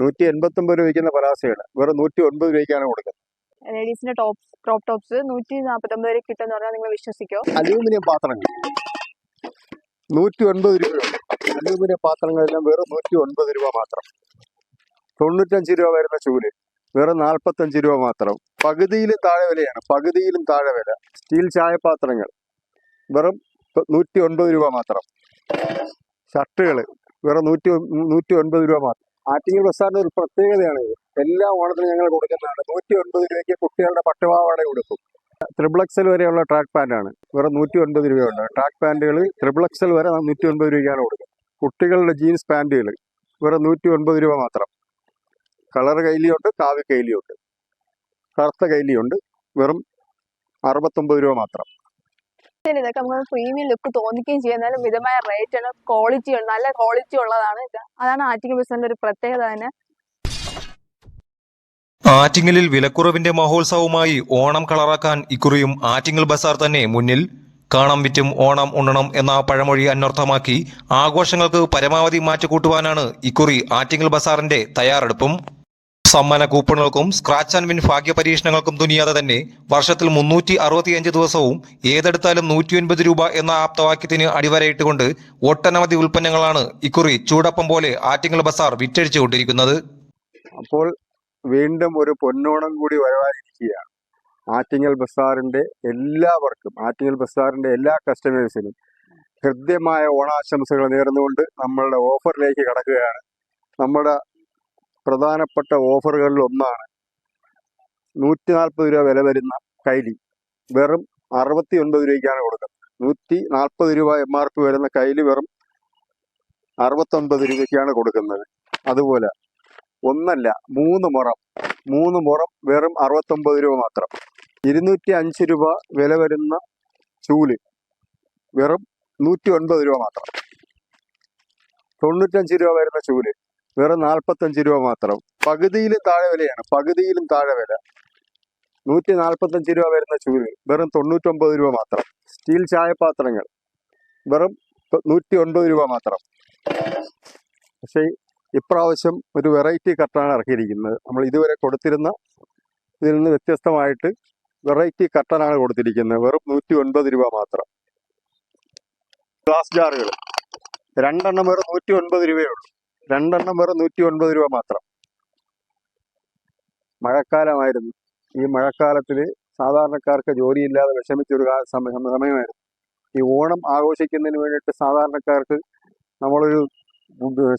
നൂറ്റി എൺപത്തി ഒമ്പത് രൂപ വിൽക്കുന്ന പലാസയാണ് വേറെ നൂറ്റി ഒൻപത് രൂപയ്ക്കാണ് കൊടുക്കുന്നത്. ലേഡീസിന്റെ ടോപ്പ് ക്രോപ്പ് ടോപ്സ് നൂറ്റി നാൽപ്പത്തൊമ്പത് വരെ കിട്ടുമെന്ന് പറഞ്ഞാൽ നിങ്ങൾ വിശ്വസിക്കോ? അലൂമിനിയം പാത്രങ്ങൾ. നൂറ്റി ഒൻപത് രൂപ അലൂമിനിയം പാത്രങ്ങളെല്ലാം വെറും നൂറ്റി ഒൻപത് രൂപ മാത്രം. തൊണ്ണൂറ്റഞ്ച് രൂപ വരുന്ന ചൂൽ വെറും നാൽപ്പത്തഞ്ച് രൂപ മാത്രം. പകുതിയിലും താഴെ വിലയാണ്. പകുതിയിലും താഴെ വില. സ്റ്റീൽ ചായപാത്രങ്ങൾ വെറും നൂറ്റി ഒൻപത് രൂപ മാത്രം. ഷർട്ടുകൾ വെറും നൂറ്റി നൂറ്റി ഒൻപത് രൂപ മാത്രം. ആറ്റിങ്ങൽ ബസാറിന്റെ ഒരു പ്രത്യേകതയാണ് എല്ലാ ഓണത്തിനും ഞങ്ങൾ കൊടുക്കുന്നതാണ്. നൂറ്റി ഒൻപത് രൂപയ്ക്ക് കുട്ടികളുടെ പട്ടുപാവാട കൊടുക്കും ത്രിബിൾ എക്സൽ വരെയുള്ള ട്രാക്ക് പാന്റാണ് വെറും നൂറ്റി ഒൻപത് രൂപയുണ്ട് ട്രാക്ക് പാന്റുകൾ ത്രിബിൾ എക്സൽ വരെ നൂറ്റി ഒൻപത് രൂപയ്ക്കാണ് കൊടുക്കുന്നത്. കുട്ടികളുടെ ജീൻസ് പാന്റുകൾ വെറും നൂറ്റി ഒൻപത് രൂപ മാത്രം. കളർ കൈലിയുണ്ട് കാവ്യ കൈലിയുണ്ട് കറുത്ത കൈലിയുണ്ട് വെറും അറുപത്തൊമ്പത് രൂപ മാത്രം. ശരി, ഇതൊക്കെ നമുക്ക് പ്രീമിയം ലുക്ക് തോന്നിക്കുകയും ചെയ്യും. എന്നാലും മിതമായ റേറ്റ് ആണ്. ക്വാളിറ്റി ഉണ്ട് നല്ല ക്വാളിറ്റി ഉള്ളതാണ് ഇത്. അതാണ് ആറ്റിങ്ങൽ ബിസിനസിന്റെ ഒരു പ്രത്യേകത തന്നെ. ആറ്റിങ്ങലിൽ വിലക്കുറവിന്റെ മഹോത്സവമായി ഓണം കളറാക്കാൻ ഇക്കുറിയും ആറ്റിങ്ങൽ ബസാർ തന്നെ മുന്നിൽ. കാണാം വിറ്റും ഓണം ഉണ്ണണം എന്ന പഴമൊഴി അന്വർത്ഥമാക്കി ആഘോഷങ്ങൾക്ക് പരമാവധി മാറ്റുകൂട്ടുവാനാണ് ഇക്കുറി ആറ്റിങ്ങൽ ബസാറിന്റെ തയ്യാറെടുപ്പും. സമ്മാന കൂപ്പണുകൾക്കും സ്ക്രാച്ച് ആൻഡ് വിൻ ഭാഗ്യ പരീക്ഷണങ്ങൾക്കും തുനിയാതെ തന്നെ വർഷത്തിൽ മുന്നൂറ്റി അറുപത്തിയഞ്ച് ദിവസവും ഏതെടുത്താലും നൂറ്റി ഒൻപത് രൂപ എന്ന ആപ്തവാക്യത്തിന് അടിവരയിട്ടുകൊണ്ട് ഒട്ടനവധി ഉൽപ്പന്നങ്ങളാണ് ഇക്കുറി ചൂടപ്പം പോലെ ആറ്റിങ്ങൽ ബസാർ വിറ്റഴിച്ചുകൊണ്ടിരിക്കുന്നത്. അപ്പോൾ വീണ്ടും ഒരു പൊന്നോണം കൂടി വരവാനിരിക്കുകയാണ് ആറ്റിങ്ങൽ ബസാറിന്റെ എല്ലാവർക്കും ആറ്റിങ്ങൽ ബസാറിന്റെ എല്ലാ കസ്റ്റമേഴ്സിനും ഹൃദ്യമായ ഓണാശംസകൾ നേർന്നുകൊണ്ട് നമ്മളുടെ ഓഫറിലേക്ക് കടക്കുകയാണ്. നമ്മുടെ പ്രധാനപ്പെട്ട ഓഫറുകളിൽ ഒന്നാണ്. നൂറ്റി നാൽപ്പത് രൂപ വില വരുന്ന കൈലി. വെറും അറുപത്തി ഒൻപത് രൂപയ്ക്കാണ് കൊടുക്കുന്നത്. നൂറ്റി നാൽപ്പത് രൂപ എം ആർ പി വരുന്ന കൈലി വെറും അറുപത്തൊൻപത് രൂപയ്ക്കാണ് കൊടുക്കുന്നത്. അതുപോലെ ഒന്നല്ല മൂന്ന് മുറം. മൂന്ന് മുറം വെറും അറുപത്തൊമ്പത് രൂപ മാത്രം. ഇരുന്നൂറ്റി അഞ്ച് രൂപ വില വരുന്ന ചൂൽ വെറും നൂറ്റി ഒൻപത് രൂപ മാത്രം. തൊണ്ണൂറ്റഞ്ച് രൂപ വരുന്ന ചൂൽ വെറും നാൽപ്പത്തഞ്ച് രൂപ മാത്രം. പകുതിയിലും താഴെ വിലയാണ്. പകുതിയിലും താഴെ വില. നൂറ്റി നാൽപ്പത്തഞ്ച് രൂപ വരുന്ന ചൂൽ. വെറും തൊണ്ണൂറ്റൊമ്പത് രൂപ മാത്രം. സ്റ്റീൽ ചായപാത്രങ്ങൾ. വെറും നൂറ്റി ഒൻപത് രൂപ മാത്രം. പക്ഷേ ഇപ്രാവശ്യം ഒരു വെറൈറ്റി കട്ടാണ് ഇറക്കിയിരിക്കുന്നത്. നമ്മൾ ഇതുവരെ കൊടുത്തിരുന്ന ഇതിൽ നിന്ന് വ്യത്യസ്തമായിട്ട് വെറൈറ്റി കട്ടനാണ് കൊടുത്തിരിക്കുന്നത്. വെറും നൂറ്റി ഒൻപത് രൂപ മാത്രം. ഗ്ലാസ് ജാറുകൾ. രണ്ടെണ്ണം വെറും നൂറ്റി ഒൻപത് രൂപയേ രണ്ടെണ്ണം വെറും നൂറ്റി ഒൻപത് രൂപ മാത്രം. മഴക്കാലമായിരുന്നു. ഈ മഴക്കാലത്തിൽ സാധാരണക്കാർക്ക് ജോലിയില്ലാതെ വിഷമിച്ചൊരു സമയമായിരുന്നു. ഈ ഓണം ആഘോഷിക്കുന്നതിന് വേണ്ടിയിട്ട് സാധാരണക്കാർക്ക് നമ്മളൊരു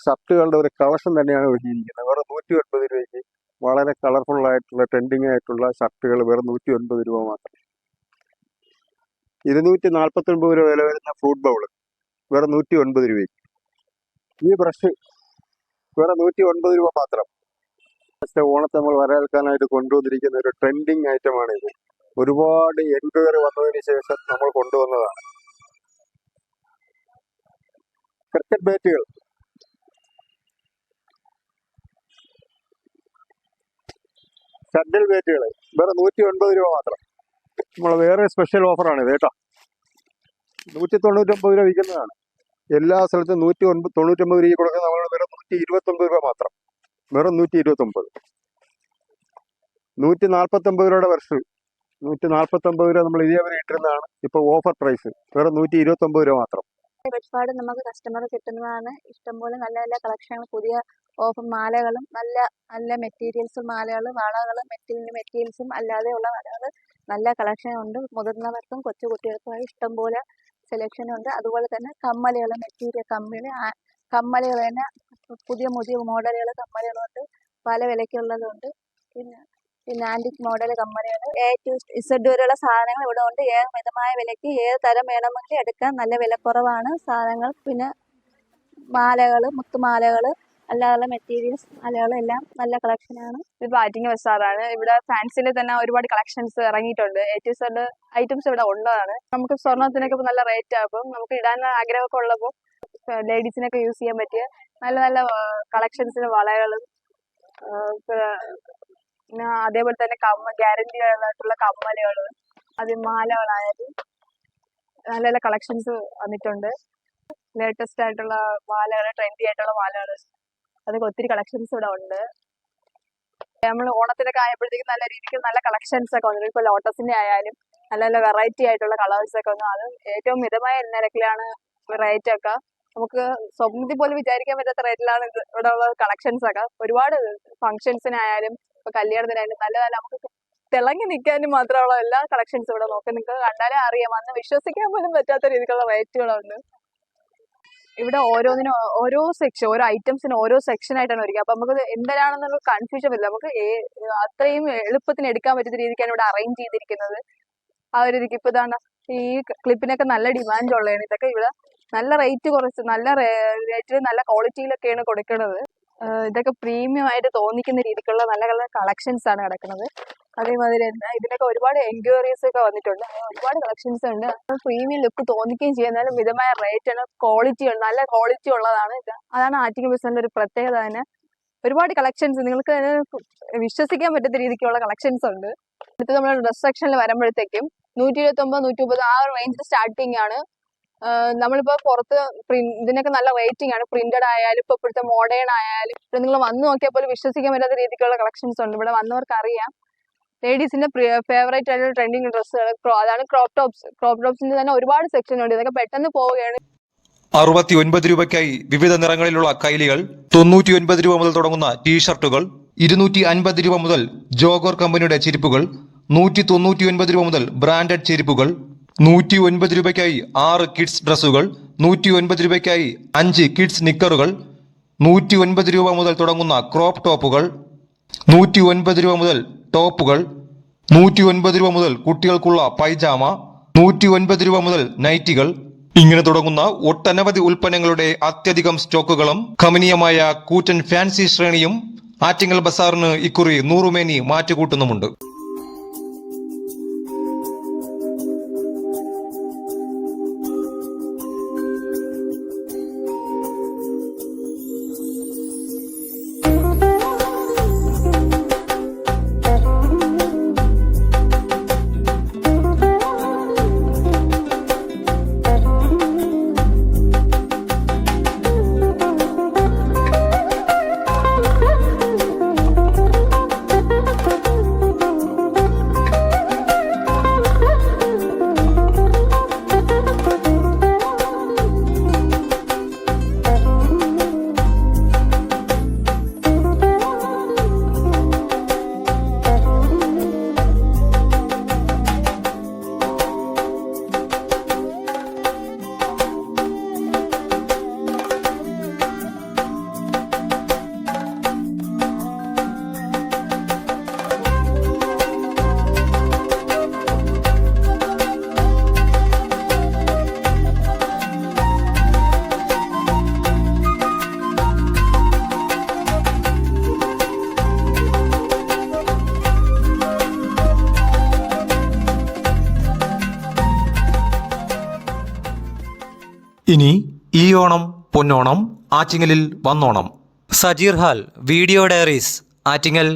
ഷർട്ടുകളുടെ ഒരു കളക്ഷൻ തന്നെയാണ് ഒരുങ്ങിയിരിക്കുന്നത് വെറും നൂറ്റി ഒൻപത് രൂപയ്ക്ക് വളരെ കളർഫുൾ ആയിട്ടുള്ള ട്രെൻഡിങ് ആയിട്ടുള്ള ഷർട്ടുകൾ വെറും നൂറ്റി ഒൻപത് രൂപ മാത്രം. ഇരുന്നൂറ്റി നാൽപ്പത്തി ഒൻപത് രൂപ വില വരുന്ന ഫ്രൂട്ട് ബൗൾ വെറും നൂറ്റി ഒൻപത് രൂപയ്ക്ക്. ഈ ബ്രഷ് വെറും നൂറ്റി ഒൻപത് രൂപ മാത്രം. പക്ഷേ ഓണത്തെ നമ്മൾ വരവേൽക്കാനായിട്ട് കൊണ്ടുവന്നിരിക്കുന്ന ഒരു ട്രെൻഡിങ് ഐറ്റമാണ് ഇത് ഒരുപാട് എൻക്വയറി വന്നതിന് ശേഷം നമ്മൾ കൊണ്ടുവന്നതാണ്. ക്രിക്കറ്റ് ബാറ്റുകൾ ഷട്ടിൽ ബാറ്റുകൾ വേറെ നൂറ്റി ഒൻപത് രൂപ മാത്രം. നമ്മൾ വേറെ സ്പെഷ്യൽ ഓഫറാണ് കേട്ടോ. നൂറ്റി തൊണ്ണൂറ്റൊമ്പത് രൂപ വിൽക്കുന്നതാണ്. എല്ലാ സ്ഥലത്തും നൂറ്റി ഒൻപത് തൊണ്ണൂറ്റൊമ്പത് രൂപ കൊടുക്കുന്ന നൂറ്റി ഇരുപത്തൊമ്പത് രൂപ മാത്രം. വെറും നൂറ്റി ഇരുപത്തൊമ്പത് നൂറ്റി നാൽപ്പത്തൊമ്പത് രൂപയുടെ വർഷം നൂറ്റി നാൽപ്പത്തൊമ്പത് രൂപ നമ്മൾ ഇതേവരെ ഇട്ടിരുന്നതാണ്. ഇപ്പോൾ ഓഫർ പ്രൈസ് വെറും നൂറ്റി ഇരുപത്തൊമ്പത് രൂപ മാത്രം. ഒരുപാട് നമുക്ക് കസ്റ്റമർ കിട്ടുന്നതാണ്. ഇഷ്ടംപോലെ നല്ല നല്ല കളക്ഷനുകൾ പുതിയ ഓഫർ മാലകളും നല്ല നല്ല മെറ്റീരിയൽസും മാലകളും വളകളും മെറ്റീരിയൽ മെറ്റീരിയൽസും അല്ലാതെയുള്ള വളകൾ നല്ല കളക്ഷൻ ഉണ്ട്. മുതിർന്നവർക്കും കൊച്ചു കുട്ടികൾക്കുമായി ഇഷ്ടംപോലെ സെലക്ഷൻ ഉണ്ട്. അതുപോലെ തന്നെ കമ്മലുകൾ മെറ്റീരിയൽ കമ്മൽ കമ്മലുകൾ തന്നെ പുതിയ പുതിയ മോഡലുകൾ കമ്മലുകളുണ്ട് പല വിലയ്ക്കുള്ളതുണ്ട് പിന്നെ പിന്നെ ആന്റിക് മോഡൽ കമ്മലുകൾ എ ടു ഇസഡ് വരെയുള്ള സാധനങ്ങൾ ഇവിടെ ഉണ്ട്. ഏത് മിതമായ വിലയ്ക്ക് ഏത് തരം വേണമെങ്കിലും എടുക്കാൻ നല്ല വിലക്കുറവാണ് സാധനങ്ങൾ. പിന്നെ മാലകൾ മുത്തുമാലകൾ അല്ലാതെ മെറ്റീരിയൽസ് മാലകളും എല്ലാം നല്ല കളക്ഷനാണ് ഇത് ബാറ്റിംഗ് ബസാറാണ് ഇവിടെ ഫാൻസിൽ തന്നെ ഒരുപാട് കളക്ഷൻസ് ഇറങ്ങിയിട്ടുണ്ട്. എ ടു സെഡ് ഐറ്റംസ് ഇവിടെ ഉള്ളതാണ്. നമുക്ക് സ്വർണത്തിനൊക്കെ ഇപ്പൊ നല്ല റേറ്റ് ആകും നമുക്ക് ഇടാൻ ആഗ്രഹമൊക്കെ ഉള്ളപ്പോൾ ലേഡീസിനൊക്കെ യൂസ് ചെയ്യാൻ പറ്റിയ നല്ല നല്ല കളക്ഷൻസിന് വളകളും പിന്നെ അതേപോലെ തന്നെ കമ്മ ഗ്യാരണ്ടി ആയിട്ടുള്ള കമ്മലുകൾ അത് മാലകളായാലും നല്ല നല്ല കളക്ഷൻസ് വന്നിട്ടുണ്ട്. ലേറ്റസ്റ്റ് ആയിട്ടുള്ള മാലകൾ ട്രെൻഡി ആയിട്ടുള്ള മാലകൾ അതൊക്കെ ഒത്തിരി കളക്ഷൻസ് ഇവിടെ ഉണ്ട്. നമ്മൾ ഓണത്തിനൊക്കെ ആയപ്പോഴത്തേക്കും നല്ല രീതിക്ക് നല്ല കളക്ഷൻസ് ഒക്കെ വന്നു ഇപ്പൊ ലോട്ടസിന്റെ ആയാലും നല്ല നല്ല വെറൈറ്റി ആയിട്ടുള്ള കളേഴ്സ് ഒക്കെ വന്നു. അത് ഏറ്റവും മിതമായ നിരക്കിലാണ് റേറ്റ് ഒക്കെ നമുക്ക് സ്വപ്നത്തിൽ പോലും വിചാരിക്കാൻ പറ്റാത്ത റേറ്റിലാണ് ഇത് ഇവിടെ ഉള്ള കളക്ഷൻസ് ഒക്കെ. ഒരുപാട് ഫംഗ്ഷൻസിനായാലും ഇപ്പൊ കല്യാണത്തിനായാലും നല്ല നല്ല നമുക്ക് തിളങ്ങി നിൽക്കാനും മാത്രമുള്ള എല്ലാ കളക്ഷൻസ് ഇവിടെ നോക്കി. നിങ്ങൾക്ക് കണ്ടാലേ അറിയാം. അന്ന് വിശ്വസിക്കാൻ പോലും പറ്റാത്ത രീതിക്കുള്ള റേറ്റുകളുണ്ട് ഇവിടെ ഓരോന്നിനും ഓരോ സെക്ഷൻ ഓരോ ഐറ്റംസിന് ഓരോ സെക്ഷൻ ആയിട്ടാണ് ഒരുക്കുക അപ്പൊ നമുക്ക് എന്തരാണെന്നുള്ള കൺഫ്യൂഷൻ വരില്ല. നമുക്ക് അത്രയും എളുപ്പത്തിന് എടുക്കാൻ പറ്റുന്ന രീതിക്കാണ് ഇവിടെ അറേഞ്ച് ചെയ്തിരിക്കുന്നത്. ആ ഒരു രീതിക്ക് ഇപ്പൊ ഇതാണ് ഈ ക്ലിപ്പിനൊക്കെ നല്ല ഡിമാൻഡ് ഉള്ളതാണ്. ഇതൊക്കെ ഇവിടെ നല്ല റേറ്റ് കുറച്ച് നല്ല റേറ്റിൽ നല്ല ക്വാളിറ്റിയിലൊക്കെയാണ് കൊടുക്കുന്നത് ഇതൊക്കെ പ്രീമിയം ആയിട്ട് തോന്നിക്കുന്ന രീതിക്കുള്ള നല്ല നല്ല കളക്ഷൻസ് ആണ് കിടക്കുന്നത് അതേമാതിരി തന്നെ ഇതിനൊക്കെ ഒരുപാട് എൻക്വയറീസ് ഒക്കെ വന്നിട്ടുണ്ട്. ഒരുപാട് കളക്ഷൻസ് ഉണ്ട്. പ്രീമിയം ലുക്ക് തോന്നിക്കുകയും ചെയ്യും. മിതമായ റേറ്റ് ആണ് ക്വാളിറ്റി ഉണ്ട് നല്ല ക്വാളിറ്റി ഉള്ളതാണ് അതാണ് ആറ്റിങ്ങൽ ബിസിനസിന്റെ ഒരു പ്രത്യേകത തന്നെ. ഒരുപാട് കളക്ഷൻസ് നിങ്ങൾക്ക് വിശ്വസിക്കാൻ പറ്റാത്ത രീതിക്കുള്ള കളക്ഷൻസ് ഉണ്ട്. അടുത്ത് നമ്മൾ ഡ്രസ് സെക്ഷനിൽ വരുമ്പോഴത്തേക്കും നൂറ്റി ഇരുപത്തി ഒമ്പത് നൂറ്റി മുപ്പത് ആ റേഞ്ചിൽ സ്റ്റാർട്ടിംഗ് ആണ്. നമ്മളിപ്പോ പുറത്ത് ഇതിനൊക്കെ നല്ല റേറ്റിംഗ് ആണ്. പ്രിന്റഡ് ആയാലും ഇപ്പൊ ഇപ്പോഴത്തെ മോഡേൺ ആയാലും ഇവിടെ നിങ്ങൾ വന്നു നോക്കിയാൽ പോലും വിശ്വസിക്കാൻ പറ്റാത്ത രീതിക്കുള്ള കളക്ഷൻസ് ഉണ്ട്. ഇവിടെ വന്നവർക്ക് അറിയാം ലേഡീസിന്റെ ഫേവറേറ്റ് ആയിട്ടുള്ള ട്രെൻഡിങ് ഡ്രസ്സുകൾ അതാണ് ക്രോപ്പ് ടോപ്സ് ക്രോപ്പ് ടോപ്സിന്റെ തന്നെ ഒരുപാട് സെക്ഷൻ ഉണ്ട്. ഇതൊക്കെ പെട്ടെന്ന് പോവുകയാണ്. അറുപത്തി ഒൻപത് രൂപയ്ക്കായി വിവിധ നിറങ്ങളിലുള്ള കൈലികൾ തൊണ്ണൂറ്റി ഒൻപത് രൂപ മുതൽ തുടങ്ങുന്ന ടീഷർട്ടുകൾ ഇരുന്നൂറ്റി അൻപത് രൂപ മുതൽ ജോഗോർ കമ്പനിയുടെ ചെരുപ്പുകൾ നൂറ്റി തൊണ്ണൂറ്റി ഒൻപത് രൂപ മുതൽ ബ്രാൻഡഡ് ചെരുപ്പുകൾ നൂറ്റി ഒൻപത് രൂപയ്ക്കായി ആറ് കിഡ്സ് ഡ്രസ്സുകൾ നൂറ്റി ഒൻപത് രൂപയ്ക്കായി അഞ്ച് കിഡ്സ് നിക്കറുകൾ നൂറ്റി ഒൻപത് രൂപ മുതൽ തുടങ്ങുന്ന ക്രോപ്പ് ടോപ്പുകൾ നൂറ്റി ഒൻപത് രൂപ മുതൽ ടോപ്പുകൾ നൂറ്റി ഒൻപത് രൂപ മുതൽ കുട്ടികൾക്കുള്ള പൈജാമ നൂറ്റി ഒൻപത് രൂപ മുതൽ നൈറ്റികൾ. ഇങ്ങനെ തുടങ്ങുന്ന ഒട്ടനവധി ഉൽപ്പന്നങ്ങളുടെ അത്യധികം സ്റ്റോക്കുകളും കമനീയമായ കൂറ്റൻ ഫാൻസി ശ്രേണിയും ആറ്റിങ്ങൽ ബസാറിന് ഇക്കുറി നൂറുമേനി മാറ്റുകൂട്ടുന്നുമുണ്ട്. ഇനി ഈ ഓണം പൊന്നോണം ആറ്റിങ്ങലിൽ വന്നോണം. Sajeer ഹാൽ video diaries Attingal